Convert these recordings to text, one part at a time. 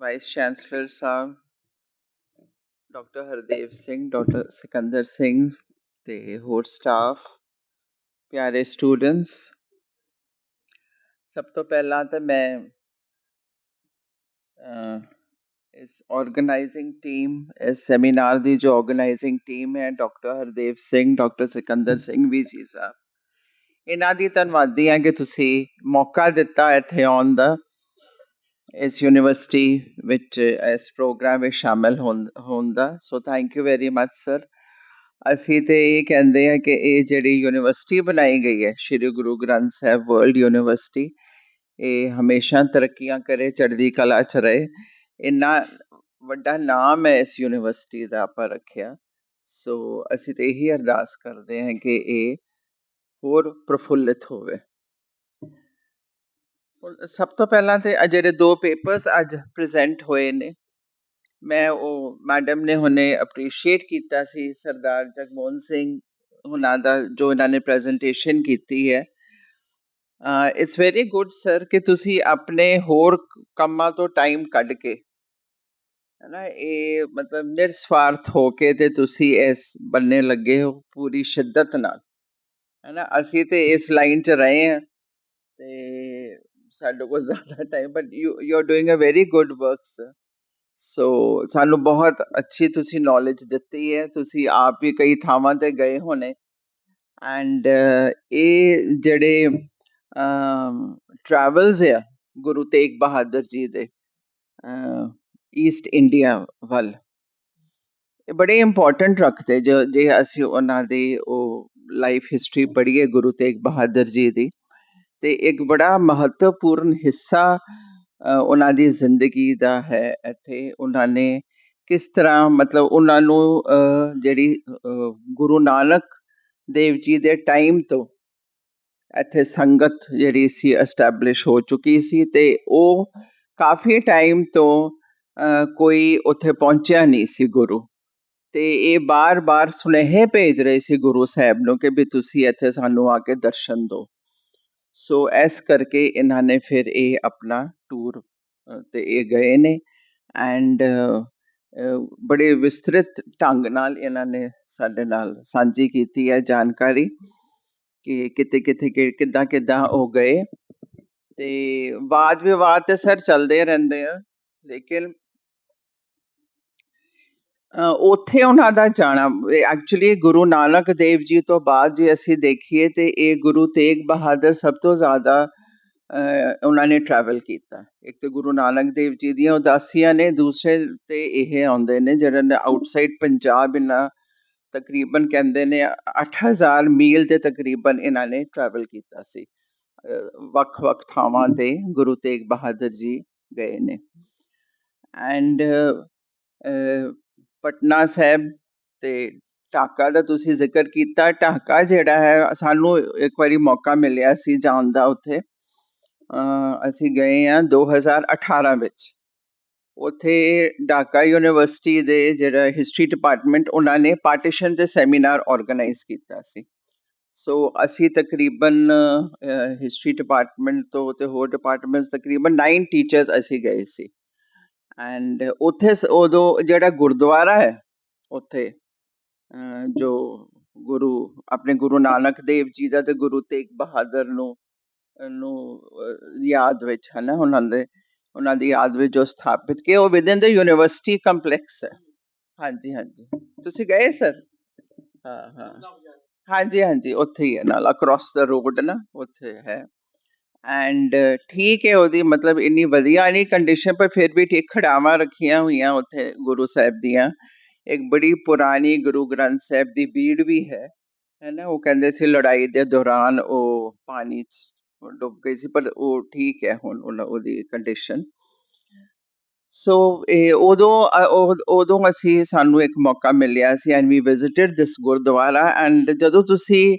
Vice chancellor Sahib doctor Hardev Singh doctor Sikander Singh ਤੇ ਹੋਰ staff ਪਿਆਰੇ students ਸਭ ਤੋਂ ਪਹਿਲਾਂ ਤਾਂ ਮੈਂ ਅਹ, ਇਸ ਆਰਗੇਨਾਈਜ਼ਿੰਗ ਟੀਮ ਇਸ ਸੈਮੀਨਾਰ ਦੀ ਜੋ ਆਰਗੇਨਾਈਜ਼ਿੰਗ ਟੀਮ ਹੈ doctor Hardev Singh doctor Sikander Singh VC Sahib ਇਹਨਾਂ ਦੀ ਧੰਨਵਾਦੀ ਹਾਂ ਕਿ ਤੁਸੀਂ ਮੌਕਾ ਦਿੱਤਾ ਇੱਥੇ ਆਉਣ ਦਾ ਇਸ ਯੂਨੀਵਰਸਿਟੀ ਵਿੱਚ ਇਸ ਪ੍ਰੋਗਰਾਮ ਵਿੱਚ ਸ਼ਾਮਲ ਹੋਣ ਹੋਣ ਦਾ so thank you very much sir ਅਸੀਂ ਤੇ ਇਹ ਕਹਿੰਦੇ ਆ ਕਿ ਇਹ ਜਿਹੜੀ ਯੂਨੀਵਰਸਿਟੀ ਬਣਾਈ ਗਈ ਹੈ ਸ੍ਰੀ ਗੁਰੂ ਗ੍ਰੰਥ ਸਾਹਿਬ ਵਰਲਡ ਯੂਨੀਵਰਸਿਟੀ ਇਹ ਹਮੇਸ਼ਾ ਤਰੱਕੀਆਂ ਕਰੇ ਚੜ੍ਹਦੀ ਕਲਾ ਚ ਰਹੇ ਇੰਨਾ ਵੱਡਾ ਨਾਮ ਹੈ ਇਸ ਯੂਨੀਵਰਸਿਟੀ ਦਾ ਆਪਾਂ ਰੱਖਿਆ। ਸੋ ਅਸੀਂ ਤੇ ਇਹੀ ਅਰਦਾਸ ਕਰਦੇ ਹਾਂ ਕਿ ਇਹ ਹੋਰ ਪ੍ਰਫੁੱਲਿਤ ਹੋਵੇ। ਹੁਣ ਸਭ ਤੋਂ ਪਹਿਲਾਂ ਤੇ ਜਿਹੜੇ ਦੋ ਪੇਪਰਸ ਅੱਜ ਪ੍ਰੈਜ਼ੈਂਟ ਹੋਏ ਨੇ, ਮੈਂ ਉਹ ਮੈਡਮ ਨੇ ਹੁਣੇ ਅਪਰੀਸ਼ੀਏਟ ਕੀਤਾ ਸੀ, ਸਰਦਾਰ ਜਗਮੋਹਨ ਸਿੰਘ ਹੁਣਾਂ ਦਾ ਜੋ ਇਹਨਾਂ ਨੇ ਪ੍ਰੈਜੈਂਟੇਸ਼ਨ ਕੀਤੀ ਹੈ। ਇਟਸ ਵੈਰੀ ਗੁੱਡ ਸਰ ਕਿ ਤੁਸੀਂ ਆਪਣੇ ਹੋਰ ਕੰਮਾਂ ਤੋਂ ਟਾਈਮ ਕੱਢ ਕੇ ਹੈ ਨਾ, ਇਹ ਮਤਲਬ ਨਿਰਸਵਾਰਥ ਹੋ ਕੇ ਤੇ ਤੁਸੀਂ ਇਸ ਬੰਨੇ ਲੱਗੇ ਹੋ ਪੂਰੀ ਸ਼ਿੱਦਤ ਨਾਲ, ਹੈ ਨਾ? ਅਸੀਂ ਤੇ ਇਸ ਲਾਈਨ 'ਚ ਰਹੇ ਹਾਂ ਤੇ ਸਾਡੇ ਕੋਲ ਜ਼ਿਆਦਾ time but you you are doing a very good work sir so ਸਾਨੂੰ ਬਹੁਤ ਅੱਛੀ ਤੁਸੀਂ ਨੌਲੇਜ ਦਿੱਤੀ ਹੈ, ਤੁਸੀਂ ਆਪ ਵੀ ਕਈ ਥਾਵਾਂ ਤੇ ਗਏ ਹੋਣੇ ਐਂਡ ਇਹ ਜਿਹੜੇ ਟਰੈਵਲਸ ਆ ਗੁਰੂ ਤੇਗ ਬਹਾਦਰ ਜੀ ਦੇ ਈਸਟ ਇੰਡੀਆ ਵੱਲ। ਇਹ ਬੜੇ ਇੰਪੋਰਟੈਂਟ ਰੱਖਦੇ ਜੋ, ਜੇ ਅਸੀਂ ਉਹਨਾਂ ਦੀ ਉਹ ਲਾਈਫ ਹਿਸਟਰੀ ਪੜ੍ਹੀਏ ਗੁਰੂ ਤੇਗ ਬਹਾਦਰ ਜੀ ਦੀ, ਤੇ ਇੱਕ ਬੜਾ ਮਹੱਤਵਪੂਰਨ ਹਿੱਸਾ ਉਹਨਾਂ ਦੀ ਜ਼ਿੰਦਗੀ ਦਾ ਹੈ। ਇੱਥੇ ਉਹਨਾਂ ਨੇ ਕਿਸ ਤਰ੍ਹਾਂ ਮਤਲਬ ਉਹਨਾਂ ਨੂੰ ਜਿਹੜੀ ਗੁਰੂ ਨਾਨਕ ਦੇਵ ਜੀ ਦੇ ਟਾਈਮ ਤੋਂ ਇੱਥੇ ਸੰਗਤ ਜਿਹੜੀ ਸੀ ਐਸਟੈਬਲਿਸ਼ ਹੋ ਚੁੱਕੀ ਸੀ, ਤੇ ਉਹ ਕਾਫੀ ਟਾਈਮ ਤੋਂ ਕੋਈ ਉੱਥੇ ਪਹੁੰਚਿਆ ਨਹੀਂ ਸੀ ਗੁਰੂ। ਤੇ ਇਹ ਬਾਰ-ਬਾਰ ਸੁਨੇਹੇ ਭੇਜ ਰਹੇ ਸੀ ਗੁਰੂ ਸਾਹਿਬ ਨੂੰ ਕਿ ਵੀ ਤੁਸੀਂ ਇੱਥੇ ਸਾਨੂੰ ਆ ਕੇ ਦਰਸ਼ਨ ਦਿਓ। ਸੋ ਇਸ ਕਰਕੇ ਇਹਨਾਂ ਨੇ ਫਿਰ ਇਹ ਆਪਣਾ ਟੂਰ ਤੇ ਇਹ ਗਏ ਨੇ ਐਂਡ ਬੜੇ ਵਿਸਤ੍ਰਿਤ ਢੰਗ ਨਾਲ ਇਹਨਾਂ ਨੇ ਸਾਡੇ ਨਾਲ ਸਾਂਝੀ ਕੀਤੀ ਹੈ ਜਾਣਕਾਰੀ ਕਿ ਕਿਤੇ ਕਿਤੇ ਕਿ- ਕਿੱਦਾਂ ਕਿੱਦਾਂ ਉਹ ਗਏ। ਤੇ ਵਾਦ ਵਿਵਾਦ ਤੇ ਸਰ ਚੱਲਦੇ ਰਹਿੰਦੇ ਆ, ਲੇਕਿਨ ਉੱਥੇ ਉਹਨਾਂ ਦਾ ਜਾਣਾ ਐਕਚੁਅਲੀ ਗੁਰੂ ਨਾਨਕ ਦੇਵ ਜੀ ਤੋਂ ਬਾਅਦ ਜੇ ਅਸੀਂ ਦੇਖੀਏ ਤੇ ਇਹ ਗੁਰੂ ਤੇਗ ਬਹਾਦਰ ਸਭ ਤੋਂ ਜ਼ਿਆਦਾ ਉਹਨਾਂ ਨੇ ਟਰੈਵਲ ਕੀਤਾ। ਇੱਕ ਤੇ ਗੁਰੂ ਨਾਨਕ ਦੇਵ ਜੀ ਦੀਆਂ ਉਦਾਸੀਆਂ ਨੇ, ਦੂਸਰੇ ਤੇ ਇਹ ਆਉਂਦੇ ਨੇ, ਜਿਹੜੇ ਆਊਟਸਾਈਡ ਪੰਜਾਬ ਇਹਨਾਂ ਤਕਰੀਬਨ ਕਹਿੰਦੇ ਨੇ 8000 ਮੀਲ ਦੇ ਤਕਰੀਬਨ ਇਹਨਾਂ ਨੇ ਟਰੈਵਲ ਕੀਤਾ ਸੀ। ਵੱਖ-ਵੱਖ ਥਾਵਾਂ ਤੇ ਗੁਰੂ ਤੇਗ ਬਹਾਦਰ ਜੀ ਗਏ ਨੇ। ਐਂਡ ਪਟਨਾ ਸਾਹਿਬ ਅਤੇ ਢਾਕਾ ਦਾ ਤੁਸੀਂ ਜ਼ਿਕਰ ਕੀਤਾ। ਢਾਕਾ ਜਿਹੜਾ ਹੈ, ਸਾਨੂੰ ਇੱਕ ਵਾਰੀ ਮੌਕਾ ਮਿਲਿਆ ਸੀ ਜਾਣ ਦਾ ਉੱਥੇ। ਅਸੀਂ ਗਏ ਹਾਂ ਦੋ ਹਜ਼ਾਰ ਅਠਾਰਾਂ ਵਿੱਚ। ਉੱਥੇ ਢਾਕਾ ਯੂਨੀਵਰਸਿਟੀ ਦੇ ਜਿਹੜਾ ਹਿਸਟਰੀ ਡਿਪਾਰਟਮੈਂਟ, ਉਹਨਾਂ ਨੇ ਪਾਰਟੀਸ਼ਨ ਦੇ ਸੈਮੀਨਾਰ ਆਰਗੇਨਾਈਜ਼ ਕੀਤਾ ਸੀ। ਸੋ ਅਸੀਂ ਤਕਰੀਬਨ ਹਿਸਟਰੀ ਡਿਪਾਰਟਮੈਂਟ ਤੋਂ ਤੇ ਹੋਰ ਡਿਪਾਰਟਮੈਂਟਸ ਤਕਰੀਬਨ 9 ਟੀਚਰਸ ਅਸੀਂ ਗਏ ਸੀ। ਐਂਡ ਉੱਥੇ ਉਦੋਂ ਜਿਹੜਾ ਗੁਰਦੁਆਰਾ ਹੈ, ਉੱਥੇ ਜੋ ਗੁਰੂ, ਆਪਣੇ ਗੁਰੂ ਨਾਨਕ ਦੇਵ ਜੀ ਦਾ ਤੇ ਗੁਰੂ ਤੇਗ ਬਹਾਦਰ ਨੂੰ ਨੂੰ ਯਾਦ ਵਿੱਚ ਹੈ ਨਾ ਉਹਨਾਂ ਦੇ, ਉਹਨਾਂ ਦੀ ਯਾਦ ਵਿੱਚ ਜੋ ਸਥਾਪਿਤ ਕਿ ਉਹ ਵਿਦਿਨ ਦ ਯੂਨੀਵਰਸਿਟੀ ਕੰਪਲੈਕਸ ਹੈ। ਹਾਂਜੀ ਹਾਂਜੀ। ਤੁਸੀਂ ਗਏ ਸਰ ਹਾਂ ਹਾਂ। ਹਾਂਜੀ ਹਾਂਜੀ, ਉੱਥੇ ਹੀ ਹੈ, ਨਾਲ ਅਕ੍ਰੋਸ ਦ ਰੋਡ ਨਾ, ਉੱਥੇ ਹੈ। ਐਂਡ ਠੀਕ ਹੈ ਉਹਦੀ ਮਤਲਬ ਇੰਨੀ ਵਧੀਆ ਨਹੀਂ ਕੰਡੀਸ਼ਨ ਪਰ ਫਿਰ ਵੀ ਠੀਕ ਖੜਾਵਾਂ ਰੱਖੀਆਂ ਹੋਈਆਂ ਉੱਥੇ ਗੁਰੂ ਸਾਹਿਬ ਦੀਆਂ ਇੱਕ ਬੜੀ ਪੁਰਾਣੀ ਗੁਰੂ ਗ੍ਰੰਥ ਸਾਹਿਬ ਦੀ ਬੀੜ ਵੀ ਹੈ ਹੈ ਨਾ ਉਹ ਕਹਿੰਦੇ ਸੀ ਲੜਾਈ ਦੇ ਦੌਰਾਨ ਉਹ ਪਾਣੀ 'ਚ ਡੁੱਬ ਗਈ ਸੀ ਪਰ ਉਹ ਠੀਕ ਹੈ ਹੁਣ ਉਹਦੀ ਕੰਡੀਸ਼ਨ ਸੋ ਇਹ ਉਦੋਂ ਉਦੋਂ ਅਸੀਂ ਸਾਨੂੰ ਇੱਕ ਮੌਕਾ ਮਿਲਿਆ ਸੀ and we visited this gurdwara and ਜਦੋਂ ਤੁਸੀਂ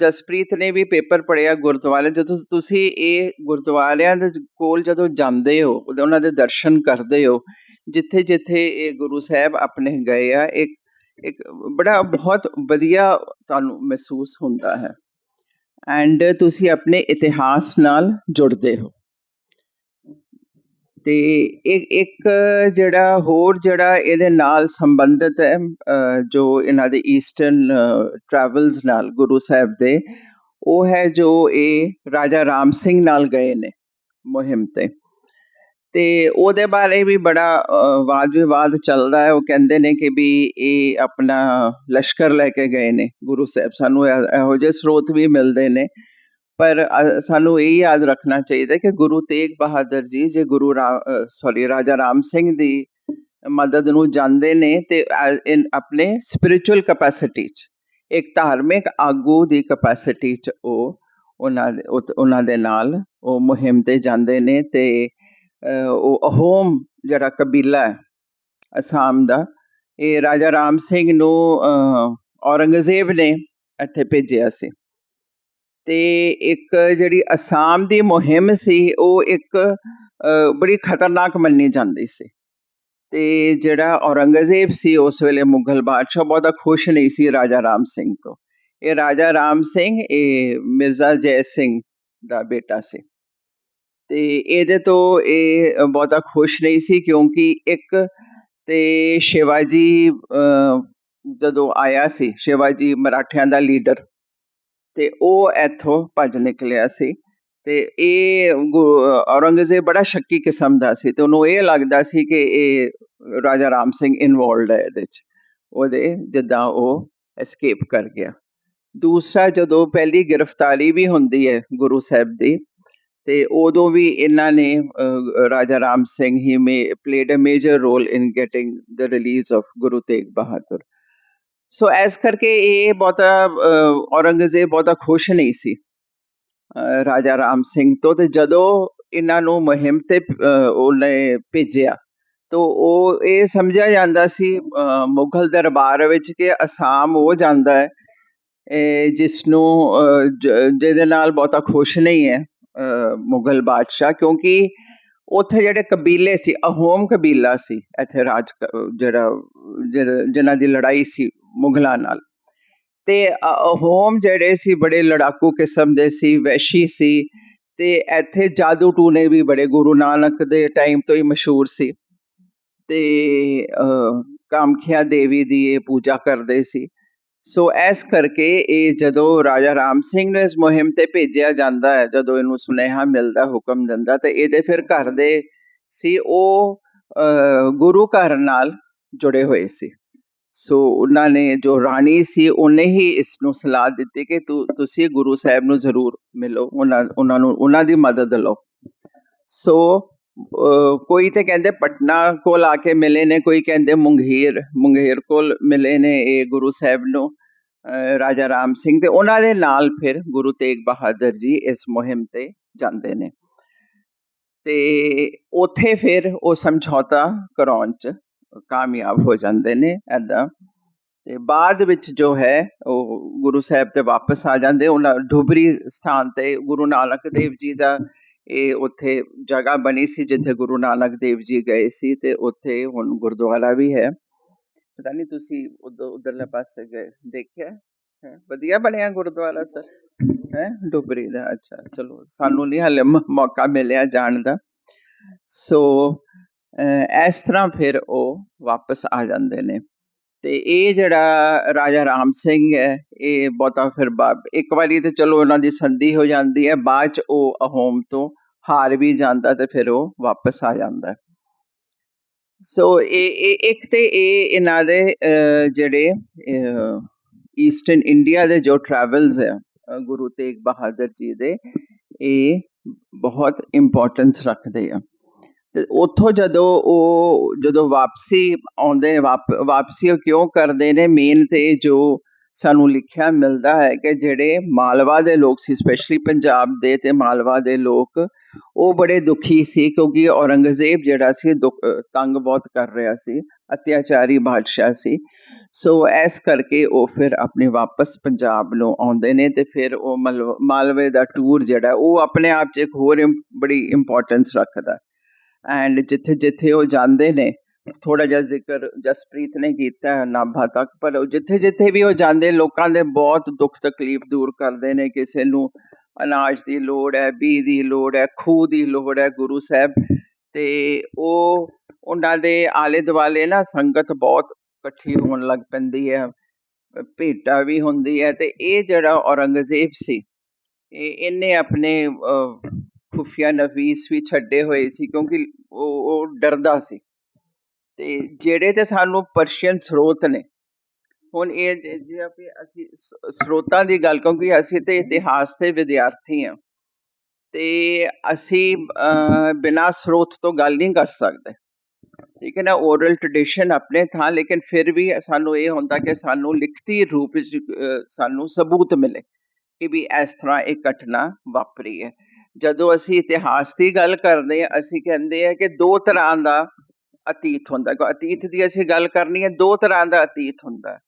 ਜਸਪ੍ਰੀਤ ਨੇ ਵੀ ਪੇਪਰ ਪੜਿਆ ਗੁਰਦੁਆਰੇ, ਜਦੋਂ ਤੁਸੀਂ ਇਹ ਗੁਰਦੁਆਰਿਆਂ ਦੇ ਕੋਲ ਜਦੋਂ ਜਾਂਦੇ ਹੋ, ਉਦੋਂ ਉਹਨਾਂ ਦੇ ਦਰਸ਼ਨ ਕਰਦੇ ਹੋ ਜਿੱਥੇ ਜਿੱਥੇ ਇਹ ਗੁਰੂ ਸਾਹਿਬ ਆਪਣੇ ਗਏ ਆ, ਇੱਕ ਇੱਕ ਬੜਾ ਬਹੁਤ ਵਧੀਆ ਤੁਹਾਨੂੰ ਮਹਿਸੂਸ ਹੁੰਦਾ ਹੈ। ਐਂਡ ਤੁਸੀਂ ਆਪਣੇ ਇਤਿਹਾਸ ਨਾਲ ਜੁੜਦੇ ਹੋ। ਤੇ ਇੱਕ ਇੱਕ ਜਿਹੜਾ ਹੋਰ ਜਿਹੜਾ ਇਹਦੇ ਨਾਲ ਸੰਬੰਧਿਤ ਹੈ ਜੋ ਇਹਨਾਂ ਦੇ ਈਸਟਰਨ ਟਰੈਵਲਸ ਨਾਲ ਗੁਰੂ ਸਾਹਿਬ ਦੇ, ਉਹ ਹੈ ਜੋ ਇਹ ਰਾਜਾ ਰਾਮ ਸਿੰਘ ਨਾਲ ਗਏ ਨੇ ਮੁਹਿੰਮ ਤੇ। ਤੇ ਉਹਦੇ ਬਾਰੇ ਵੀ ਬੜਾ ਵਾਦ ਵਿਵਾਦ ਚੱਲਦਾ ਹੈ। ਉਹ ਕਹਿੰਦੇ ਨੇ ਕਿ ਵੀ ਇਹ ਆਪਣਾ ਲਸ਼ਕਰ ਲੈ ਕੇ ਗਏ ਨੇ ਗੁਰੂ ਸਾਹਿਬ। ਸਾਨੂੰ ਇਹ- ਇਹੋ ਜਿਹੇ ਸਰੋਤ ਵੀ ਮਿਲਦੇ ਨੇ। ਪਰ ਸਾਨੂੰ ਇਹ ਯਾਦ ਰੱਖਣਾ ਚਾਹੀਦਾ ਕਿ ਗੁਰੂ ਤੇਗ ਬਹਾਦਰ ਜੀ, ਜੇ ਗੁਰੂ ਸੌਰੀ ਰਾਜਾ ਰਾਮ ਸਿੰਘ ਦੀ ਮਦਦ ਨੂੰ ਜਾਂਦੇ ਨੇ ਤੇ ਇਨ, ਆਪਣੇ ਸਪਿਰਚੁਅਲ ਕੈਪੈਸਿਟੀ ਚ, ਇੱਕ ਧਾਰਮਿਕ ਆਗੂ ਦੀ ਕੈਪੈਸਿਟੀ ਚ ਉਹ, ਉਹਨਾਂ ਦੇ ਉਹਨਾਂ ਦੇ ਨਾਲ ਉਹ ਮੁਹਿੰਮ ਤੇ ਜਾਂਦੇ ਨੇ ਤੇ ਉਹ ਅਹੋਮ ਜਿਹੜਾ ਕਬੀਲਾ ਹੈ, ਅਸਾਮ ਦਾ, ਇਹ ਰਾਜਾ ਰਾਮ ਸਿੰਘ ਨੂੰ ਔਰੰਗਜ਼ੇਬ ਨੇ ਇੱਥੇ ਭੇਜਿਆ ਸੀ। ਤੇ ਇੱਕ ਜਿਹੜੀ ਅਸਾਮ ਦੀ ਮੁਹਿੰਮ ਸੀ, ਉਹ ਇੱਕ ਬੜੀ ਖਤਰਨਾਕ ਮੰਨੀ ਜਾਂਦੀ ਸੀ। ਤੇ ਜਿਹੜਾ ਔਰੰਗਜ਼ੇਬ ਸੀ, ਉਸ ਵੇਲੇ ਮੁਗਲ ਬਾਦਸ਼ਾਹ ਬਹੁਤਾ ਖੁਸ਼ ਨਹੀਂ ਸੀ ਰਾਜਾ ਰਾਮ ਸਿੰਘ ਤੋਂ। ਇਹ ਰਾਜਾ ਰਾਮ ਸਿੰਘ, ਇਹ ਮਿਰਜ਼ਾ ਜੈ ਸਿੰਘ ਦਾ ਬੇਟਾ ਸੀ। ਤੇ ਇਹਦੇ ਤੋਂ ਇਹ ਬਹੁਤਾ ਖੁਸ਼ ਨਹੀਂ ਸੀ ਕਿਉਂਕਿ ਇੱਕ ਤੇ ਸ਼ਿਵਾਜੀ ਜਦੋਂ ਆਇਆ ਸੀ, ਸ਼ਿਵਾਜੀ ਮਰਾਠਿਆਂ ਦਾ ਲੀਡਰ ਤੇ ਉਹ ਇੱਥੋਂ ਭੱਜ ਨਿਕਲਿਆ ਸੀ ਤੇ ਇਹ ਗੁ- ਔਰੰਗਜ਼ੇਬ ਬੜਾ ਸ਼ੱਕੀ ਕਿਸਮ ਦਾ ਸੀ ਤੇ ਉਹਨੂੰ ਇਹ ਲੱਗਦਾ ਸੀ ਕਿ ਇਹ ਰਾਜਾ ਰਾਮ ਸਿੰਘ ਇਨਵੋਲਡ ਹੈ ਇਹਦੇ ਚ। ਉਹਦੇ ਜਿੱਦਾਂ ਉਹ ਐਸਕੇਪ ਕਰ ਗਿਆ। ਦੂਸਰਾ ਜਦੋਂ ਪਹਿਲੀ ਗ੍ਰਿਫਤਾਰੀ ਵੀ ਹੁੰਦੀ ਹੈ ਗੁਰੂ ਸਾਹਿਬ ਦੀ ਤੇ ਉਦੋਂ ਵੀ ਇਹਨਾਂ ਨੇ Raja Ram Singh he may played a major role in getting the release of Guru Tegh Bahadur. So S ਕਰਕੇ ਇਹ ਬਹੁਤਾ ਔਰੰਗਜ਼ੇਬ ਬਹੁਤਾ ਖੁਸ਼ ਨਹੀਂ ਸੀ ਰਾਜਾ ਰਾਮ ਸਿੰਘ ਤੋਂ ਤੇ ਜਦੋਂ ਇਹਨਾਂ ਨੂੰ ਮੁਹਿੰਮ ਤੇ ਉਹਨੇ ਭੇਜਿਆ ਤੋ ਉਹ ਇਹ ਸਮਝਿਆ ਜਾਂਦਾ ਸੀ ਮੁਗਲ ਦਰਬਾਰ ਵਿੱਚ ਕਿ ਅਸਾਮ ਉਹ ਜਾਂਦਾ ਹੈ ਇਹ ਜਿਸ ਨੂੰ ਜਿਹਦੇ ਨਾਲ ਬਹੁਤਾ ਖੁਸ਼ ਨਹੀਂ ਹੈ ਅਹ, ਮੁਗਲ ਬਾਦਸ਼ਾਹ ਕਿਉਂਕਿ ਉੱਥੇ ਜਿਹੜੇ ਕਬੀਲੇ ਸੀ ਅਹੋਮ ਕਬੀਲਾ ਸੀ ਇੱਥੇ ਰਾਜ ਜਿਹੜਾ ਜਿਹੜਾ- ਜਿਨ੍ਹਾਂ ਦੀ ਲੜਾਈ ਸੀ ਮੁਗਲਾਂ ਨਾਲ। ਤੇ ਹੋਮ ਜਿਹੜੇ ਸੀ ਬੜੇ ਲੜਾਕੂ ਕਿਸਮ ਦੇ ਸੀ ਵੈਸ਼ੀ ਸੀ ਤੇ ਇੱਥੇ ਜਾਦੂ ਟੂਨੇ ਵੀ ਬੜੇ ਗੁਰੂ ਨਾਨਕ ਦੇ ਟਾਈਮ ਤੋਂ ਹੀ ਮਸ਼ਹੂਰ ਸੀ। ਤੇ ਅਹ, ਕਾਮਖਿਆ ਦੇਵੀ ਦੀ ਇਹ ਪੂਜਾ ਕਰਦੇ ਸੀ। ਸੋ ਇਸ ਕਰਕੇ ਇਹ ਜਦੋਂ ਰਾਜਾ ਰਾਮ ਸਿੰਘ ਨੂੰ ਇਸ ਮੁਹਿੰਮ ਤੇ ਭੇਜਿਆ ਜਾਂਦਾ ਹੈ ਜਦੋਂ ਇਹਨੂੰ ਸੁਨੇਹਾ ਮਿਲਦਾ ਹੁਕਮ ਦਿੰਦਾ ਤੇ ਇਹਦੇ ਫਿਰ ਘਰ ਦੇ ਸੀ ਉਹ ਅਹ, ਗੁਰੂ ਘਰ ਨਾਲ ਜੁੜੇ ਹੋਏ ਸੀ। ਸੋ ਉਹਨਾਂ ਨੇ ਜੋ ਰਾਣੀ ਸੀ ਉਹਨੇ ਹੀ ਇਸ ਨੂੰ ਸਲਾਹ ਦਿੱਤੀ ਕਿ ਤੂੰ ਤੁਸੀਂ ਗੁਰੂ ਸਾਹਿਬ ਨੂੰ ਜ਼ਰੂਰ ਮਿਲੋ ਉਹਨਾਂ ਉਹਨਾਂ ਨੂੰ ਉਹਨਾਂ ਦੀ ਮਦਦ ਲਓ। ਸੋ ਅਹ, ਕੋਈ ਤੇ ਕਹਿੰਦੇ ਪਟਨਾ ਕੋਲ ਆ ਕੇ ਮਿਲੇ ਨੇ ਕੋਈ ਕਹਿੰਦੇ ਮੁੰਗੇਰ ਮੁੰਗੇਰ ਕੋਲ ਮਿਲੇ ਨੇ ਇਹ ਗੁਰੂ ਸਾਹਿਬ ਨੂੰ ਅਹ, ਰਾਜਾ ਰਾਮ ਸਿੰਘ ਤੇ ਉਹਨਾਂ ਦੇ ਨਾਲ ਫਿਰ ਗੁਰੂ ਤੇਗ ਬਹਾਦਰ ਜੀ ਇਸ ਮੁਹਿੰਮ ਤੇ ਜਾਂਦੇ ਨੇ। ਤੇ ਉੱਥੇ ਫਿਰ ਉਹ ਸਮਝੌਤਾ ਕਰਾਉਣ ਚ ਕਾਮਯਾਬ ਹੋ ਜਾਂਦੇ ਨੇ ਐਦਾਂ ਤੇ ਬਾਅਦ ਵਿੱਚ ਜੋ ਹੈ, ਉਹ ਗੁਰੂ ਸਾਹਿਬ ਤੇ ਵਾਪਸ ਆ ਜਾਂਦੇ। ਉਹਨਾਂ ਡੁਬਰੀ ਸਥਾਨ ਤੇ ਗੁਰੂ ਨਾਨਕ ਦੇਵ ਜੀ ਦਾ ਇਹ ਉੱਥੇ ਜਗ੍ਹਾ ਬਣੀ ਸੀ, ਜਿੱਥੇ ਗੁਰੂ ਨਾਨਕ ਦੇਵ ਜੀ ਗਏ ਸੀ ਤੇ ਉੱਥੇ ਹੁਣ ਗੁਰਦੁਆਰਾ ਵੀ ਹੈ। ਪਤਾ ਨਹੀਂ ਤੁਸੀਂ ਉਧਰ ਉਧਰਲੇ ਪਾਸੇ ਗਏ, ਦੇਖਿਆ? ਹੈ? ਵਧੀਆ ਬਣਿਆ ਗੁਰਦੁਆਰਾ ਸਰ? ਹੈ? ਡੁਬਰੀ ਦਾ, ਅੱਛਾ, ਚਲੋ, ਸਾਨੂੰ ਨਹੀਂ ਹਲੇ ਮੌਕਾ ਮਿਲਿਆ ਜਾਣ ਦਾ। ਸੋ ਇਸ ਤਰ੍ਹਾਂ ਫਿਰ ਉਹ ਵਾਪਸ ਆ ਜਾਂਦੇ ਨੇ। ਤੇ ਇਹ ਜਿਹੜਾ ਰਾਜਾ ਰਾਮ ਸਿੰਘ ਹੈ, ਇਹ ਬਹੁਤਾ ਫਿਰ ਬਾ- ਇੱਕ ਵਾਰੀ ਤੇ ਚਲੋ ਉਹਨਾਂ ਦੀ ਸੰਧੀ ਹੋ ਜਾਂਦੀ ਹੈ, ਬਾਅਦ ਚ ਉਹ ਅਹੋਮ ਤੋਂ ਹਾਰ ਵੀ ਜਾਂਦਾ ਤੇ ਫਿਰ ਉਹ ਵਾਪਸ ਆ ਜਾਂਦਾ। ਸੋ ਇਹ ਇੱਕ ਤੇ ਇਹ ਇਹਨਾਂ ਦੇ ਜਿਹੜੇ ਈਸਟਰਨ ਇੰਡੀਆ ਦੇ ਜੋ ਟਰੈਵਲਸ ਹੈ ਗੁਰੂ ਤੇਗ ਬਹਾਦਰ ਜੀ ਦੇ, ਇਹ ਬਹੁਤ ਇੰਪੋਰਟੈਂਸ ਰੱਖਦੇ ਆ। ਤੇ ਉੱਥੋਂ ਜਦੋਂ ਉਹ ਜਦੋਂ ਵਾਪਸੀ ਆਉਂਦੇ ਨੇ, ਵਾਪ- ਵਾਪਸੀ ਉਹ ਕਿਉਂ ਕਰਦੇ ਨੇ? ਮੇਨ ਤੇ ਜੋ ਸਾਨੂੰ ਲਿਖਿਆ ਮਿਲਦਾ ਹੈ ਕਿ ਜਿਹੜੇ ਮਾਲਵਾ ਦੇ ਲੋਕ ਸੀ ਸਪੈਸ਼ਲੀ ਪੰਜਾਬ ਦੇ ਅਤੇ ਮਾਲਵਾ ਦੇ ਲੋਕ, ਉਹ ਬੜੇ ਦੁਖੀ ਸੀ ਕਿਉਂਕਿ ਔਰੰਗਜ਼ੇਬ ਜਿਹੜਾ ਸੀ, ਦੁੱਖ- ਤੰਗ ਬਹੁਤ ਕਰ ਰਿਹਾ ਸੀ, ਅਤਿਆਚਾਰੀ ਬਾਦਸ਼ਾਹ ਸੀ। ਸੋ ਇਸ ਕਰਕੇ ਉਹ ਫਿਰ ਆਪਣੇ ਵਾਪਸ ਪੰਜਾਬ ਨੂੰ ਆਉਂਦੇ ਨੇ ਤੇ ਫਿਰ ਉਹ ਮਲਵ- ਮਾਲਵੇ ਦਾ ਟੂਰ ਜਿਹੜਾ, ਉਹ ਆਪਣੇ ਆਪ 'ਚ ਇੱਕ ਹੋਰ ਇੰਪ- ਬੜੀ ਇੰਪੋਰਟੈਂਸ ਰੱਖਦਾ। ਐਂਡ ਜਿੱਥੇ ਜਿੱਥੇ ਉਹ ਜਾਂਦੇ ਨੇ ਥੋੜਾ ਜਿਹਾ ਜ਼ਿਕਰ ਜਸਪ੍ਰੀਤ ਨੇ ਕੀਤਾ ਹੈ ਨਾਭਾ ਤੱਕ, ਪਰ ਉਹ ਜਿੱਥੇ ਜਿੱਥੇ ਵੀ ਉਹ ਜਾਂਦੇ, ਲੋਕਾਂ ਦੇ ਬਹੁਤ ਦੁੱਖ ਤਕਲੀਫ ਦੂਰ ਕਰਦੇ ਨੇ ਕਿਸੇ ਨੂੰ। ਅਨਾਜ ਦੀ ਲੋੜ ਹੈ ਬੀ ਦੀ ਲੋੜ ਹੈ, ਖੂਹ ਦੀ ਲੋੜ ਹੈ ਗੁਰੂ ਸਾਹਿਬ। ਤੇ ਉਹ, ਉਹਨਾਂ ਦੇ ਆਲੇ ਦੁਆਲੇ ਨਾ ਸੰਗਤ ਬਹੁਤ ਇਕੱਠੀ ਹੋਣ ਲੱਗ ਪੈਂਦੀ ਹੈ, ਭੇਟਾ ਵੀ ਹੁੰਦੀ ਹੈ। ਤੇ ਇਹ ਜਿਹੜਾ ਔਰੰਗਜ਼ੇਬ ਸੀ, ਇਹ ਇਹਨੇ ਆਪਣੇ ਖੁਫੀਆ ਨਵੀਸ ਵੀ ਛੱਡੇ ਹੋਏ ਸੀ ਕਿਉਂਕਿ ਉਹ ਉਹ ਡਰਦਾ ਸੀ। ਤੇ ਜਿਹੜੇ ਤੇ ਸਾਨੂੰ ਪਰਸ਼ੀਅਨ ਸਰੋਤ ਨੇ ਹੁਣ ਇਹ ਜੇ ਜੇ ਅਸੀਂ ਸਰੋਤਾਂ ਦੀ ਗੱਲ ਕਿਉਂਕਿ ਅਸੀਂ ਤੇ ਇਤਿਹਾਸ ਦੇ ਵਿਦਿਆਰਥੀ ਹਾਂ। ਤੇ ਅਸੀਂ ਅਹ, ਬਿਨਾਂ ਸਰੋਤ ਤੋਂ ਗੱਲ ਨਹੀਂ ਕਰ ਸਕਦੇ। ਠੀਕ ਹੈ ਨਾ ਓਰਲ ਟ੍ਰੈਡੀਸ਼ਨ ਆਪਣੇ ਥਾਂ ਲੇਕਿਨ ਫਿਰ ਵੀ ਸਾਨੂੰ ਇਹ ਹੁੰਦਾ ਕਿ ਸਾਨੂੰ ਲਿਖਤੀ ਰੂਪ ਵਿੱਚ ਸਾਨੂੰ ਸਬੂਤ ਮਿਲੇ ਕਿ ਵੀ ਇਸ ਤਰ੍ਹਾਂ ਇਹ ਘਟਨਾ ਵਾਪਰੀ ਹੈ। ਜਦੋਂ ਅਸੀਂ ਇਤਿਹਾਸ ਦੀ ਗੱਲ ਕਰਦੇ ਹਾਂ, ਅਸੀਂ ਕਹਿੰਦੇ ਆ ਕਿ ਦੋ ਤਰ੍ਹਾਂ ਦਾ ਅਤੀਤ ਹੁੰਦਾ। ਕਿ ਅਤੀਤ ਦੀ ਅਸੀਂ ਗੱਲ ਕਰਨੀ ਹੈ, ਦੋ ਤਰ੍ਹਾਂ ਦਾ ਅਤੀਤ ਹੁੰਦਾ।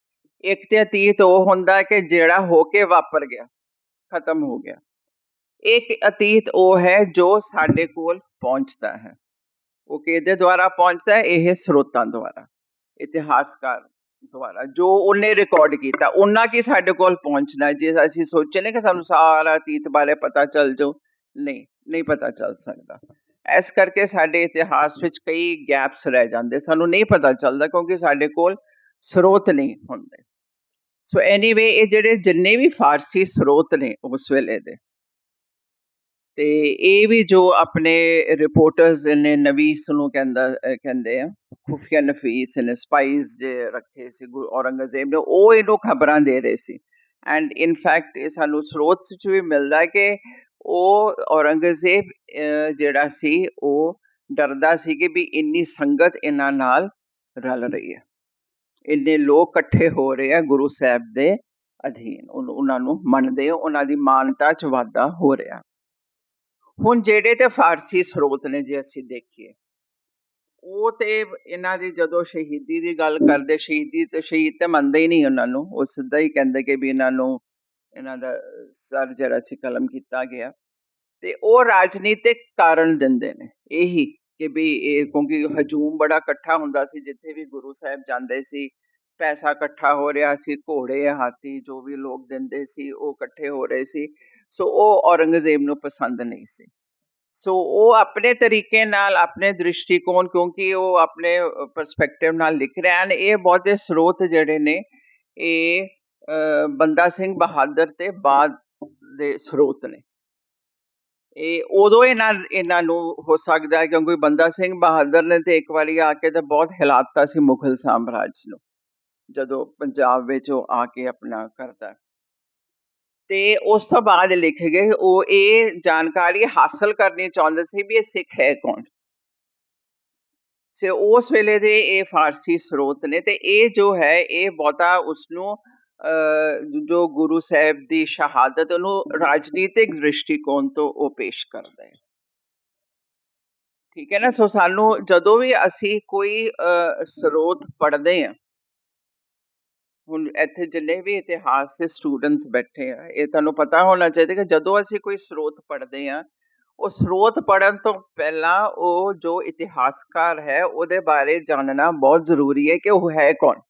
ਇੱਕ ਤੇ ਅਤੀਤ ਉਹ ਹੁੰਦਾ ਕਿ ਜਿਹੜਾ ਹੋ ਕੇ ਵਾਪਰ ਗਿਆ, ਖਤਮ ਹੋ ਗਿਆ। ਇੱਕ ਅਤੀਤ ਉਹ ਹੈ ਜੋ ਸਾਡੇ ਕੋਲ ਪਹੁੰਚਦਾ ਹੈ। ਉਹ ਕਿਹਦੇ ਦੁਆਰਾ ਪਹੁੰਚਦਾ ਹੈ? ਇਹ ਸਰੋਤਾਂ ਦੁਆਰਾ, ਇਤਿਹਾਸਕਾਰ ਦੁਆਰਾ, ਜੋ ਉਹਨੇ ਰਿਕਾਰਡ ਕੀਤਾ। ਉਹਨਾਂ ਕੀ ਸਾਡੇ ਕੋਲ ਪਹੁੰਚਣਾ ਜੇ ਅਸੀਂ ਸੋਚੇ ਨੇ ਕਿ ਸਾਨੂੰ ਸਾਰਾ ਅਤੀਤ ਬਾਰੇ ਪਤਾ ਚੱਲ ਜਾਓ ਨਹੀਂ ਨਹੀਂ ਪਤਾ ਚੱਲ ਸਕਦਾ। ਇਸ ਕਰਕੇ ਸਾਡੇ ਇਤਿਹਾਸ ਵਿੱਚ ਕਈ ਗੈਪਸ ਰਹਿ ਜਾਂਦੇ, ਸਾਨੂੰ ਨਹੀਂ ਪਤਾ ਚੱਲਦਾ ਕਿਉਂਕਿ ਸਾਡੇ ਕੋਲ ਸਰੋਤ ਨਹੀਂ ਹੁੰਦੇ। ਸੋ ਐਨੀਵੇ ਇਹ ਜਿਹੜੇ ਜਿੰਨੇ ਵੀ ਫਾਰਸੀ ਸਰੋਤ ਨੇ ਉਸ ਵੇਲੇ ਦੇ। ਤੇ ਇਹ ਵੀ ਜੋ ਆਪਣੇ ਰਿਪੋਰਟਰਸ ਨੇ ਨਵੀਸ ਨੂੰ ਕਹਿੰਦਾ ਕਹਿੰਦੇ ਆ, ਖੁਫੀਆ ਨਫੀਸ ਨੇ ਸਪਾਈਸ ਜੇ ਰੱਖੇ ਸੀ, ਗੁਰੂ ਔਰੰਗਜ਼ੇਬ ਨੇ, ਉਹ ਇਹਨੂੰ ਖਬਰਾਂ ਦੇ ਰਹੇ ਸੀ। ਐਂਡ ਇਨ ਫੈਕਟ ਇਹ ਸਾਨੂੰ ਸਰੋਤ ਵਿੱਚ ਵੀ ਮਿਲਦਾ ਕਿ ਉਹ ਔਰੰਗਜ਼ੇਬ ਜਿਹੜਾ ਸੀ, ਉਹ ਡਰਦਾ ਸੀ ਕਿ ਵੀ ਇੰਨੀ ਸੰਗਤ ਇਹਨਾਂ ਨਾਲ ਰਲ ਰਹੀ ਹੈ। ਇੰਨੇ ਲੋਕ ਇਕੱਠੇ ਹੋ ਰਹੇ ਆ ਗੁਰੂ ਸਾਹਿਬ ਦੇ ਅਧੀਨ। ਉਨ- ਉਹਨਾਂ ਨੂੰ ਮੰਨਦੇ ਉਹਨਾਂ ਦੀ ਮਾਨਤਾ ਚ ਵਾਧਾ ਹੋ ਰਿਹਾ। ਹੁਣ ਜਿਹੜੇ ਤੇ ਫਾਰਸੀ ਸਰੋਤ ਨੇ ਜੇ ਅਸੀਂ ਦੇਖੀਏ, ਉਹ ਤੇ ਇਹਨਾਂ ਦੀ ਜਦੋਂ ਸ਼ਹੀਦੀ ਦੀ ਗੱਲ ਕਰਦੇ, ਸ਼ਹੀਦੀ ਤੇ, ਸ਼ਹੀਦ ਤੇ ਮੰਨਦੇ ਹੀ ਨਹੀਂ ਉਹਨਾਂ ਨੂੰ। ਉਹ ਸਿੱਧਾ ਹੀ ਕਹਿੰਦੇ ਕਿ ਵੀ ਇਹਨਾਂ ਨੂੰ ਇਹਨਾਂ ਦਾ, ਸਰ ਜਿਹੜਾ ਸੀ ਕਲਮ ਕੀਤਾ ਗਿਆ। ਤੇ ਉਹ ਰਾਜਨੀਤਿਕ ਕਾਰਨ ਦਿੰਦੇ ਨੇ। ਇਹੀ ਕਿ ਵੀ ਇਹ ਕਿਉਂਕਿ ਹਜੂਮ ਬੜਾ ਇਕੱਠਾ ਹੁੰਦਾ ਸੀ, ਜਿੱਥੇ ਵੀ ਗੁਰੂ ਸਾਹਿਬ ਜਾਂਦੇ ਸੀ, ਪੈਸਾ ਇਕੱਠਾ ਹੋ ਰਿਹਾ ਸੀ, ਘੋੜੇ, ਹਾਥੀ ਜੋ ਵੀ ਲੋਕ ਦਿੰਦੇ ਸੀ, ਉਹ ਇਕੱਠੇ ਹੋ ਰਹੇ ਸੀ। ਸੋ ਉਹ ਔਰੰਗਜ਼ੇਬ ਨੂੰ ਪਸੰਦ ਨਹੀਂ ਸੀ। ਸੋ ਉਹ ਆਪਣੇ ਤਰੀਕੇ ਨਾਲ, ਆਪਣੇ ਦ੍ਰਿਸ਼ਟੀਕੋਣ ਕਿਉਂਕਿ ਉਹ ਆਪਣੇ ਪਰਸਪੈਕਟਿਵ ਨਾਲ ਲਿਖ ਰਿਹਾ ਹਨ। ਇਹ ਬਹੁਤੇ ਸਰੋਤ ਜਿਹੜੇ ਨੇ, ਇਹ ਬੰਦਾ ਸਿੰਘ ਬਹਾਦਰ ਤੇ ਬਾਦ ਦੇ ਸਰੋਤ ਨੇ। ਇਹ ਉਦੋਂ ਇਹਨਾਂ ਇਹਨਾਂ ਨੂੰ ਹੋ ਸਕਦਾ ਕਿਉਂਕਿ ਬੰਦਾ ਸਿੰਘ ਬਹਾਦਰ ਨੇ ਤੇ ਇੱਕ ਵਾਰੀ ਆ ਕੇ ਤਾਂ ਬਹੁਤ ਹਿਲਾਤਾ ਸੀ ਮੁਗਲ ਸਾਮਰਾਜ ਨੂੰ ਜਦੋਂ ਪੰਜਾਬ ਵਿੱਚ ਉਹ ਆ ਕੇ ਆਪਣਾ ਕਰਦਾ। ਤੇ ਉਸ ਤੋਂ ਬਾਅਦ ਲਿਖੇ ਗਏ ਉਹ ਇਹ ਜਾਣਕਾਰੀ ਹਾਸਲ ਕਰਨੀ ਚਾਹੁੰਦੇ ਸੀ ਵੀ ਇਹ ਸਿੱਖ ਹੈ ਕੌਣ? ਸੇ ਉਸ ਵੇਲੇ ਦੇ ਇਹ ਫਾਰਸੀ ਸਰੋਤ ਨੇ ਤੇ ਇਹ ਜੋ ਹੈ ਇਹ ਬਹੁਤਾ ਉਸਨੂੰ ਅਹ, ਜੋ ਗੁਰੂ ਸਾਹਿਬ ਦੀ ਸ਼ਹਾਦਤ ਉਹਨੂੰ ਰਾਜਨੀਤਿਕ ਦ੍ਰਿਸ਼ਟੀਕੋਣ ਤੋਂ ਉਹ ਪੇਸ਼ ਕਰਦਾ ਹੈ। ਠੀਕ ਹੈ ਨਾ? ਸੋ ਸਾਨੂੰ ਜਦੋਂ ਵੀ ਅਸੀਂ ਕੋਈ ਅਹ, ਸਰੋਤ ਪੜ੍ਹਦੇ ਹਾਂ ਹੁਣ ਇੱਥੇ ਜਿੰਨੇ ਵੀ ਇਤਿਹਾਸ ਦੇ ਸਟੂਡੈਂਟਸ ਬੈਠੇ ਆ ਇਹ ਤੁਹਾਨੂੰ ਪਤਾ ਹੋਣਾ ਚਾਹੀਦਾ ਕਿ ਜਦੋਂ ਅਸੀਂ ਕੋਈ ਸਰੋਤ ਪੜ੍ਹਦੇ ਆ ਉਹ ਸਰੋਤ ਪੜ੍ਹਨ ਤੋਂ ਪਹਿਲਾਂ ਉਹ ਜੋ ਇਤਿਹਾਸਕਾਰ ਹੈ ਉਹਦੇ ਬਾਰੇ ਜਾਣਨਾ ਬਹੁਤ ਜ਼ਰੂਰੀ ਹੈ ਕਿ ਉਹ ਹੈ ਕੌਣ।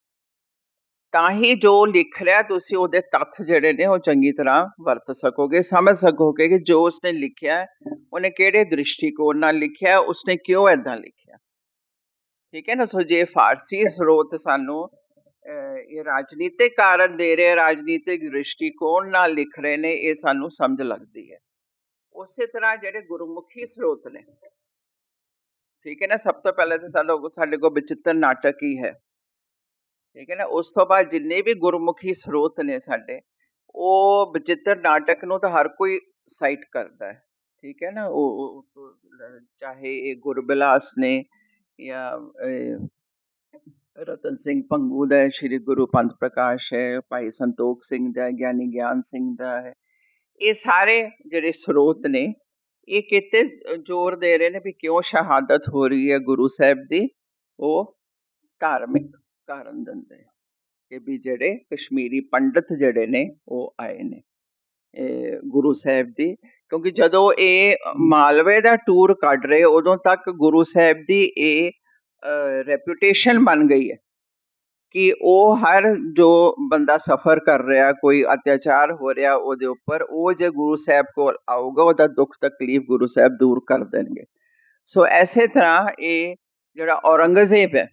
ਤਾਂ ਹੀ ਜੋ ਲਿਖ ਰਿਹਾ ਤੁਸੀਂ ਉਹਦੇ ਤੱਥ ਜਿਹੜੇ ਨੇ ਉਹ ਚੰਗੀ ਤਰ੍ਹਾਂ ਵਰਤ ਸਕੋਗੇ ਸਮਝ ਸਕੋਗੇ ਕਿ ਜੋ ਉਸਨੇ ਲਿਖਿਆ ਉਹਨੇ ਕਿਹੜੇ ਦ੍ਰਿਸ਼ਟੀਕੋਣ ਨਾਲ ਲਿਖਿਆ ਉਸਨੇ ਕਿਉਂ ਐਦਾਂ ਲਿਖਿਆ। ਠੀਕ ਹੈ ਨਾ? ਸੋ ਜੇ ਫਾਰਸੀ ਸਰੋਤ ਸਾਨੂੰ ਅਹ, ਇਹ ਰਾਜਨੀਤਿਕ ਕਾਰਨ ਦੇ ਰਹੇ ਰਾਜਨੀਤਿਕ ਦ੍ਰਿਸ਼ਟੀਕੋਣ ਨਾਲ ਲਿਖ ਰਹੇ ਨੇ ਇਹ ਸਾਨੂੰ ਸਮਝ ਲੱਗਦੀ ਹੈ। ਉਸੇ ਤਰ੍ਹਾਂ ਜਿਹੜੇ ਗੁਰਮੁਖੀ ਸਰੋਤ ਨੇ। ਠੀਕ ਹੈ ਨਾ? ਸਭ ਤੋਂ ਪਹਿਲਾਂ ਤਾਂ ਸਾਡੇ ਕੋਲ ਸਾਡੇ ਕੋਲ ਬਚਿੱਤਰ ਨਾਟਕ ਹੀ ਹੈ। ਠੀਕ ਹੈ ਨਾ? ਉਸ ਤੋਂ ਬਾਅਦ ਜਿੰਨੇ ਵੀ ਗੁਰਮੁਖੀ ਸਰੋਤ ਨੇ ਸਾਡੇ, ਉਹ ਬਚਿੱਤਰ ਨਾਟਕ ਨੂੰ ਤਾਂ ਹਰ ਕੋਈ ਸਾਈਟ ਕਰਦਾ ਹੈ। ਠੀਕ ਹੈ ਨਾ? ਉਹ ਚਾਹੇ ਇਹ ਗੁਰਬਿਲਾਸ ਨੇ ਜਾਂ ਰਤਨ ਸਿੰਘ ਪੰਗੂ ਦਾ ਸ਼੍ਰੀ ਗੁਰੂ ਪੰਥ ਪ੍ਰਕਾਸ਼ ਹੈ, ਭਾਈ ਸੰਤੋਖ ਸਿੰਘ ਦਾ ਗਿਆਨੀ ਗਿਆਨ ਸਿੰਘ ਦਾ ਹੈ। ਇਹ ਸਾਰੇ ਜਿਹੜੇ ਸਰੋਤ ਨੇ, ਇਹ ਕਿਤੇ ਜ਼ੋਰ ਦੇ ਰਹੇ ਨੇ ਵੀ ਕਿਉਂ ਸ਼ਹਾਦਤ ਹੋ ਰਹੀ ਹੈ ਗੁਰੂ ਸਾਹਿਬ ਦੀ? ਉਹ ਧਾਰਮਿਕ ਕਾਰਨ ਦਿੰਦੇ ਕਿ ਵੀ ਜਿਹੜੇ ਕਸ਼ਮੀਰੀ ਪੰਡਤ ਜਿਹੜੇ ਨੇ, ਉਹ ਆਏ ਨੇ। ਗੁਰੂ ਸਾਹਿਬ ਦੀ, ਕਿਉਂਕਿ ਜਦੋਂ ਇਹ ਮਾਲਵੇ ਦਾ ਟੂਰ ਕੱਢ ਰਹੇ, ਉਦੋਂ ਤੱਕ ਗੁਰੂ ਸਾਹਿਬ ਦੀ ਇਹ ਰੈਪਿਊਟੇਸ਼ਨ ਬਣ ਗਈ ਹੈ ਕਿ ਉਹ ਹਰ ਜੋ ਬੰਦਾ ਸਫਰ ਕਰ ਰਿਹਾ, ਕੋਈ ਅਤਿਆਚਾਰ ਹੋ ਰਿਹਾ ਉਹਦੇ ਉੱਪਰ, ਉਹ ਜੇ ਗੁਰੂ ਸਾਹਿਬ ਕੋਲ ਆਊਗਾ, ਉਹਦਾ ਦੁੱਖ ਤਕਲੀਫ ਗੁਰੂ ਸਾਹਿਬ ਦੂਰ ਕਰ ਦੇਣਗੇ। ਸੋ ਐਸੇ ਤਰ੍ਹਾਂ ਇਹ ਜਿਹੜਾ ਔਰੰਗਜ਼ੇਬ ਹੈ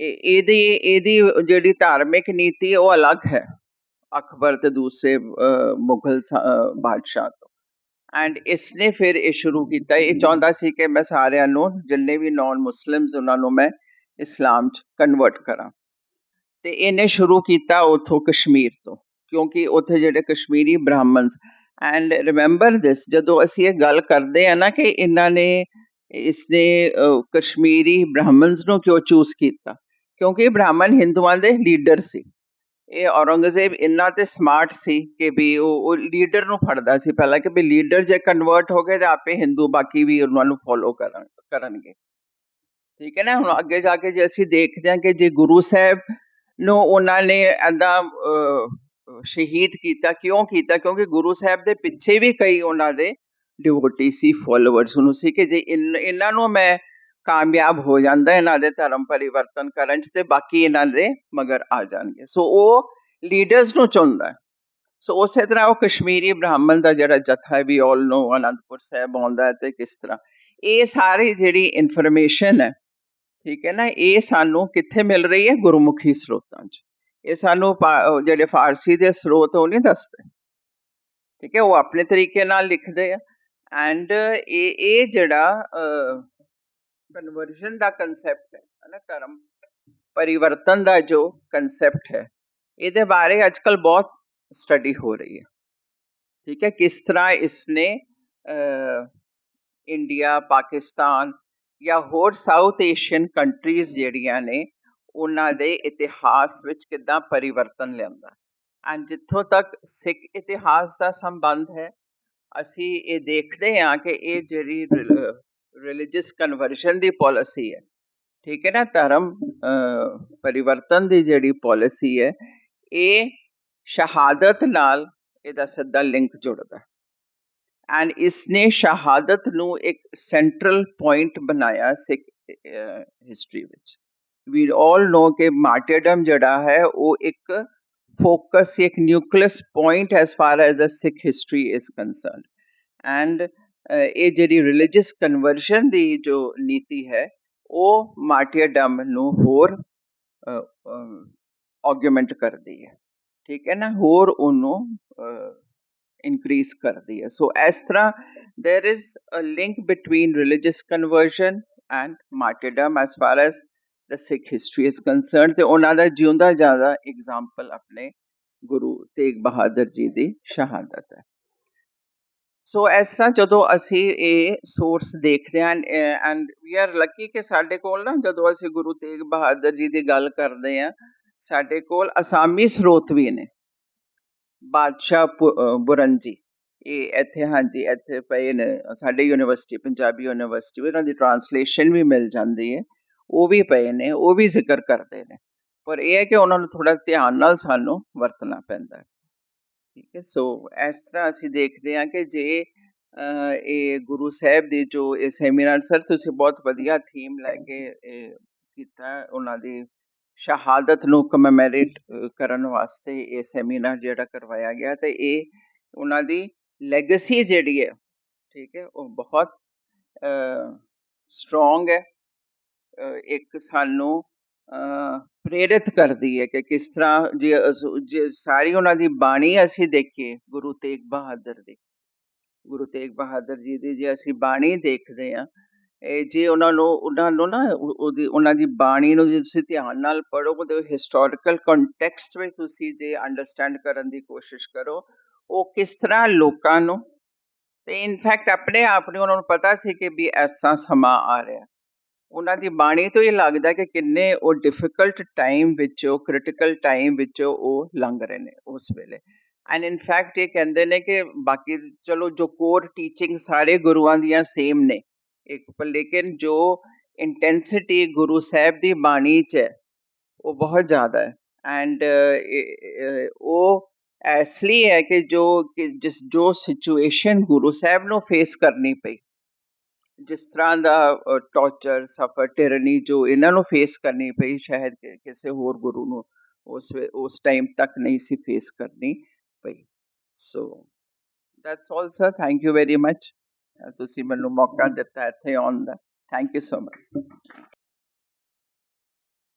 ਇਹਦੀ ਇਹਦੀ ਜਿਹੜੀ ਧਾਰਮਿਕ ਨੀਤੀ ਉਹ ਅਲੱਗ ਹੈ। ਅਕਬਰ ਤੇ ਦੂਸਰੇ ਮੁਗਲ ਬਾਦਸ਼ਾਹ ਤੋਂ। ਐਂਡ ਇਸਨੇ ਫਿਰ ਇਹ ਸ਼ੁਰੂ ਕੀਤਾ। ਇਹ ਚਾਹੁੰਦਾ ਸੀ ਕਿ ਮੈਂ ਸਾਰਿਆਂ ਨੂੰ, ਜਿੰਨੇ ਵੀ ਨਾਨ ਮੁਸਲਿਮਸ ਉਹਨਾਂ ਨੂੰ ਮੈਂ ਇਸਲਾਮ ਚ ਕਨਵਰਟ ਕਰਾਂ। ਤੇ ਇਹਨੇ ਸ਼ੁਰੂ ਕੀਤਾ ਉਥੋਂ ਕਸ਼ਮੀਰ ਤੋਂ, ਕਿਉਂਕਿ ਉੱਥੇ ਜਿਹੜੇ Kashmiri Brahmins and remember this ਜਦੋਂ ਅਸੀਂ ਇਹ ਗੱਲ ਕਰਦੇ ਆ ਨਾ ਕਿ ਇਹਨਾਂ ਨੇ, ਇਸਨੇ ਕਸ਼ਮੀਰੀ ਬ੍ਰਾਹਮਣਸ ਨੂੰ ਕਿਉਂ ਚੂਜ਼ ਕੀਤਾ? ਕਿਉਂਕਿ ਬ੍ਰਾਹਮਣ ਹਿੰਦੂਆਂ ਦੇ ਲੀਡਰ ਸੀ। ਇਹ ਔਰੰਗਜ਼ੇਬ ਇੰਨਾ ਤੇ ਸਮਾਰਟ ਸੀ ਕਿ ਵੀ ਉਹ ਲੀਡਰ ਨੂੰ ਫੜਦਾ ਸੀ ਪਹਿਲਾਂ ਕਿ ਵੀ ਲੀਡਰ ਜੇ ਕਨਵਰਟ ਹੋ ਗਏ ਤਾਂ ਆਪੇ ਹਿੰਦੂ ਬਾਕੀ ਵੀ ਉਹਨਾਂ ਨੂੰ ਫੋਲੋ ਕਰਨ, ਕਰਨਗੇ। ਠੀਕ ਹੈ ਨਾ? ਹੁਣ ਅੱਗੇ ਜਾ ਕੇ ਜੇ ਅਸੀਂ ਦੇਖਦੇ ਹਾਂ ਕਿ ਜੇ ਗੁਰੂ ਸਾਹਿਬ ਨੂੰ ਉਹਨਾਂ ਨੇ ਐਦਾਂ ਸ਼ਹੀਦ ਕੀਤਾ, ਕਿਉਂ ਕੀਤਾ? ਕਿਉਂਕਿ ਗੁਰੂ ਸਾਹਿਬ ਦੇ ਪਿੱਛੇ ਵੀ ਕਈ ਉਹਨਾਂ ਦੇ ਡਿਵੋਟੀ ਸੀ ਫਾਲੋਅਰਸ ਨੂੰ ਸੀ ਕਿ ਜੇ ਇਹਨਾਂ ਨੂੰ ਮੈਂ ਕਾਮਯਾਬ ਹੋ ਜਾਂਦਾ, ਇਹਨਾਂ ਦੇ ਧਰਮ ਪਰਿਵਰਤਨ ਕਰਨ ਚ ਤੇ ਬਾਕੀ ਇਹਨਾਂ ਦੇ ਮਗਰ ਆ ਜਾਣਗੇ। ਸੋ ਉਹ ਲੀਡਰਸ ਨੂੰ ਚੁਣਦਾ ਸੋ ਉਸੇ ਤਰ੍ਹਾਂ ਉਹ ਕਸ਼ਮੀਰੀ ਬ੍ਰਾਹਮਣ ਦਾ ਜਿਹੜਾ ਜਥਾ ਵੀ ਆਲ ਨੋ ਅਨੰਦਪੁਰ ਸਾਹਿਬ ਆਉਂਦਾ ਹੈ ਤੇ ਕਿਸ ਤਰ੍ਹਾਂ। ਇਹ ਸਾਰੀ ਜਿਹੜੀ ਇਨਫੋਰਮੇਸ਼ਨ ਹੈ, ਠੀਕ ਹੈ ਨਾ, ਇਹ ਸਾਨੂੰ ਕਿੱਥੇ ਮਿਲ ਰਹੀ ਹੈ? ਗੁਰਮੁਖੀ ਸਰੋਤਾਂ 'ਚ। ਇਹ ਸਾਨੂੰ ਜਿਹੜੇ ਫਾਰਸੀ ਦੇ ਸਰੋਤ ਉਹ ਨਹੀਂ ਦੱਸਦੇ। ਠੀਕ ਹੈ, ਉਹ ਆਪਣੇ ਤਰੀਕੇ ਨਾਲ ਲਿਖਦੇ ਆ। ਐਂਡ ਇਹ ਇਹ ਜਿਹੜਾ ਕਨਵਰਜਨ ਦਾ ਕਨਸੈਪਟ ਹੈ ਨਾ, ਧਰਮ ਪਰਿਵਰਤਨ ਦਾ ਜੋ ਕਨਸੈਪਟ ਹੈ, ਇਹਦੇ ਬਾਰੇ ਅੱਜਕੱਲ ਬਹੁਤ ਸਟੱਡੀ ਹੋ ਰਹੀ ਹੈ। ਠੀਕ ਹੈ, ਕਿਸ ਤਰ੍ਹਾਂ ਇਸਨੇ ਇੰਡੀਆ ਪਾਕਿਸਤਾਨ ਜਾਂ ਹੋਰ ਸਾਊਥ ਏਸ਼ੀਅਨ ਕੰਟਰੀਜ਼ ਜਿਹੜੀਆਂ ਨੇ, ਉਹਨਾਂ ਦੇ ਇਤਿਹਾਸ ਵਿੱਚ ਕਿੱਦਾਂ ਪਰਿਵਰਤਨ ਲਿਆਂਦਾ ਐਂਡ ਜਿੱਥੋਂ ਤੱਕ ਸਿੱਖ ਇਤਿਹਾਸ ਦਾ ਸੰਬੰਧ ਹੈ, ਅਸੀਂ ਇਹ ਦੇਖਦੇ ਹਾਂ ਕਿ ਇਹ ਜਿਹੜੀ ਰਿਲੀਜੀਅਸ ਕਨਵਰਸ਼ਨ ਦੀ ਪਾਲਿਸੀ ਹੈ। ਠੀਕ ਹੈ ਨਾ? ਧਰਮ ਪਰਿਵਰਤਨ ਦੀ ਜਿਹੜੀ ਪਾਲਿਸੀ ਹੈ, ਇਹ ਸ਼ਹਾਦਤ ਨਾਲ ਇਹਦਾ ਸਿੱਧਾ ਲਿੰਕ ਜੁੜਦਾ ਐਂਡ ਇਸਨੇ ਸ਼ਹਾਦਤ ਨੂੰ ਇੱਕ ਸੈਂਟਰਲ ਪੁਆਇੰਟ ਬਣਾਇਆ ਸਿੱਖ ਹਿਸਟਰੀ ਵਿੱਚ। ਵੀ ਆਲ ਨੋ ਕਿ ਮਾਰਟਰਡਮ ਜਿਹੜਾ ਹੈ, ਉਹ ਇੱਕ ਫੋਕਸ ਇੱਕ nucleus point as far as the Sikh history is concerned and ਇਹ ਜਿਹੜੀ ਰਿਲੀਜੀਅਸ ਕਨਵਰਸ਼ਨ ਦੀ ਜੋ ਨੀਤੀ ਹੈ, ਉਹ ਮਾਰਟਰਡਮ ਨੂੰ ਹੋਰ ਆਰਗੂਮੈਂਟ ਕਰਦੀ ਹੈ। ਠੀਕ ਹੈ ਨਾ? ਹੋਰ ਉਹਨੂੰ ਇਨਕਰੀਜ਼ ਕਰਦੀ ਹੈ। ਸੋ ਇਸ ਤਰ੍ਹਾਂ there is a link between religious conversion and martyrdom as far as the Sikh history is concerned ਤੇ ਉਹਨਾਂ ਦਾ ਜਿਉਂਦਾ ਜ਼ਿਆਦਾ ਐਗਜ਼ਾਮਪਲ ਆਪਣੇ ਗੁਰੂ ਤੇਗ ਬਹਾਦਰ ਜੀ ਦੀ ਸ਼ਹਾਦਤ ਹੈ। ਸੋ ਇਸ ਤਰ੍ਹਾਂ ਜਦੋਂ ਅਸੀਂ ਇਹ ਸੋਰਸ ਦੇਖਦੇ ਹਾਂ ਐਂਡ ਵੀ ਆਰ ਲੱਕੀ ਕਿ ਸਾਡੇ ਕੋਲ ਨਾ ਜਦੋਂ ਅਸੀਂ ਗੁਰੂ ਤੇਗ ਬਹਾਦਰ ਜੀ ਦੀ ਗੱਲ ਕਰਦੇ ਹਾਂ, ਸਾਡੇ ਕੋਲ ਅਸਾਮੀ ਸਰੋਤ ਵੀ ਨੇ। ਬਾਦਸ਼ਾਹ ਬੁਰੰਜੀ ਇਹ ਇੱਥੇ, ਹਾਂਜੀ, ਇੱਥੇ ਪਏ ਨੇ। ਸਾਡੇ ਯੂਨੀਵਰਸਿਟੀ, ਪੰਜਾਬੀ ਯੂਨੀਵਰਸਿਟੀ, ਉਹਨਾਂ ਦੀ ਟਰਾਂਸਲੇਸ਼ਨ ਵੀ ਮਿਲ ਜਾਂਦੀ ਹੈ। ਉਹ ਵੀ ਪਏ ਨੇ, ਉਹ ਵੀ ਜ਼ਿਕਰ ਕਰਦੇ ਨੇ। ਪਰ ਇਹ ਹੈ ਕਿ ਉਹਨਾਂ ਨੂੰ ਥੋੜਾ ਧਿਆਨ ਨਾਲ ਸਾਨੂੰ ਵਰਤਣਾ ਪੈਂਦਾ ਠੀਕ ਹੈ, ਸੋ ਇਸ ਤਰ੍ਹਾਂ ਅਸੀਂ ਦੇਖਦੇ ਹਾਂ ਕਿ ਜੇ ਇਹ ਗੁਰੂ ਸਾਹਿਬ ਦੇ ਜੋ ਇਹ ਸੈਮੀਨਾਰ, ਸਰ ਤੁਸੀਂ ਬਹੁਤ ਵਧੀਆ ਥੀਮ ਲੈ ਕੇ ਕੀਤਾ, ਉਹਨਾਂ ਦੀ ਸ਼ਹਾਦਤ ਨੂੰ ਕਮੈਮੋਰੇਟ ਕਰਨ ਵਾਸਤੇ ਇਹ ਸੈਮੀਨਾਰ ਜਿਹੜਾ ਕਰਵਾਇਆ ਗਿਆ ਤੇ ਇਹ ਉਹਨਾਂ ਦੀ ਲੈਗੇਸੀ ਜਿਹੜੀ ਹੈ, ਠੀਕ ਹੈ, ਉਹ ਬਹੁਤ ਸਟਰੋਂਗ ਹੈ। ਇੱਕ ਸਾਨੂੰ ਪ੍ਰੇਰਿਤ ਕਰਦੀ ਹੈ ਕਿ ਕਿਸ ਤਰ੍ਹਾਂ ਜੇ ਸਾਰੀ ਉਹਨਾਂ ਦੀ ਬਾਣੀ ਅਸੀਂ ਦੇਖੀਏ, ਗੁਰੂ ਤੇਗ ਬਹਾਦਰ ਦੀ। ਗੁਰੂ ਤੇਗ ਬਹਾਦਰ ਜੀ ਦੀ ਜੇ ਅਸੀਂ ਬਾਣੀ ਦੇਖਦੇ ਆ ਇਹ ਜੇ ਉਹਨਾਂ ਨੂੰ ਉਹਨਾਂ ਨੂੰ ਨਾ ਉਹਦੀ, ਉਹਨਾਂ ਦੀ ਬਾਣੀ ਨੂੰ ਜੇ ਤੁਸੀਂ ਧਿਆਨ ਨਾਲ ਪੜੋਗੇ ਤੇ ਹਿਸਟੋਰੀਕਲ ਕੰਟੈਕਸਟ ਵਿੱਚ ਤੁਸੀਂ ਜੇ ਅੰਡਰਸਟੈਂਡ ਕਰਨ ਦੀ ਕੋਸ਼ਿਸ਼ ਕਰੋ, ਉਹ ਕਿਸ ਤਰ੍ਹਾਂ ਲੋਕਾਂ ਨੂੰ, ਤੇ ਇਨਫੈਕਟ ਆਪਣੇ ਆਪ ਨੂੰ ਉਹਨਾਂ ਨੂੰ ਪਤਾ ਸੀ ਕਿ ਵੀ ਐਸਾ ਸਮਾਂ ਆ ਰਿਹਾ। ਉਹਨਾਂ ਦੀ ਬਾਣੀ ਤੋਂ ਇਹ ਲੱਗਦਾ ਕਿ ਕਿੰਨੇ ਉਹ ਡਿਫਿਕਲਟ ਟਾਈਮ ਵਿੱਚੋਂ ਕ੍ਰਿਟੀਕਲ ਟਾਈਮ ਵਿੱਚੋਂ ਉਹ ਲੰਘ ਰਹੇ ਨੇ ਉਸ ਵੇਲੇ। ਐਂਡ ਇਨਫੈਕਟ ਇਹ ਕਹਿੰਦੇ ਨੇ ਕਿ ਬਾਕੀ ਚਲੋ ਜੋ ਕੋਰ ਟੀਚਿੰਗ ਸਾਰੇ ਗੁਰੂਆਂ ਦੀਆਂ ਸੇਮ ਨੇ। ਇੱਕ ਪਰ ਲੇਕਿਨ ਜੋ ਇੰਟੈਂਸਿਟੀ ਗੁਰੂ ਸਾਹਿਬ ਦੀ ਬਾਣੀ 'ਚ ਹੈ, ਉਹ ਬਹੁਤ ਜ਼ਿਆਦਾ ਹੈ। ਐਂਡ ਉਹ ਇਸ ਲਈ ਹੈ ਕਿ ਜੋ ਕਿ ਜਿਸ, ਜੋ ਸਿਚੁਏਸ਼ਨ ਗੁਰੂ ਸਾਹਿਬ ਨੂੰ ਫੇਸ ਕਰਨੀ ਪਈ ਜਿਸ ਤਰ੍ਹਾਂ ਦਾ ਟੌਰਚਰ ਸਫਰ ਟਿਰਨੀ ਜੋ ਇਹਨਾਂ ਨੂੰ ਫੇਸ ਕਰਨੀ ਪਈ ਸ਼ਾਇਦ ਕਿਸੇ ਹੋਰ ਗੁਰੂ ਨੂੰ ਉਸ ਉਸ ਟਾਈਮ ਤੱਕ ਨਹੀਂ ਸੀ ਫੇਸ ਕਰਨੀ ਪਈ। So that's all sir thank you very much ਤੁਸੀਂ ਮੈਨੂੰ ਮੌਕਾ ਦਿੱਤਾ ਇੱਥੇ ਆਉਣ ਦਾ। Thank you so much